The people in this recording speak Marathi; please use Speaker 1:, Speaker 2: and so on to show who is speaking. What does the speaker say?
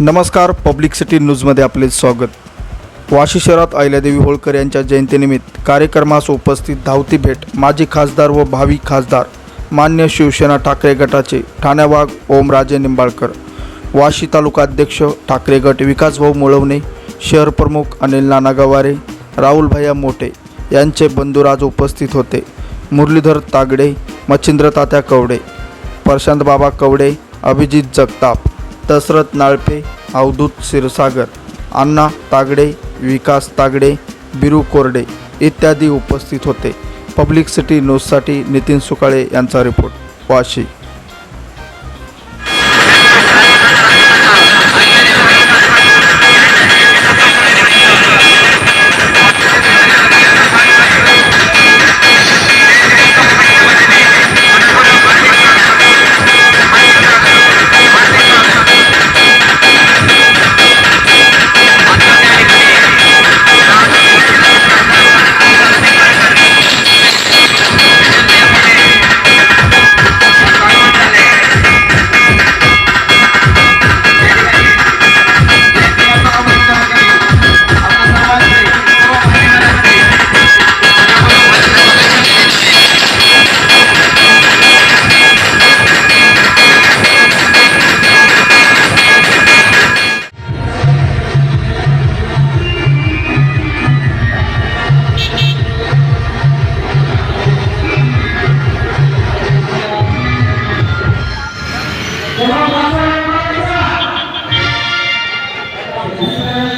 Speaker 1: नमस्कार पब्लिक सिटी न्यूजमध्ये आपले स्वागत. वाशी शहरात अहिल्यादेवी होळकर यांच्या जयंतीनिमित्त कार्यक्रमास उपस्थित धावती भेट माजी खासदार व भावी खासदार मान्य शिवसेना ठाकरे गटाचे ठाण्यावाग ओमराजे निंबाळकर वाशी तालुका अध्यक्ष ठाकरे गट विकासभाऊ मुळवणे शहर प्रमुख अनिल नाना गवारे राहुलभैया मोठे यांचे बंधुराज उपस्थित होते. मुरलीधर तागडे मच्छिंद्र तात्या कवडे प्रशांत बाबा कवडे अभिजित जगताप दशरथ नाळपे अवधूत क्षीरसागर अण्णा तागडे विकास तागडे बिरू कोरडे इत्यादी उपस्थित होते. पब्लिक सिटी न्यूजसाठी नितीन सुकाळे यांचा रिपोर्ट वाशी. Thank you.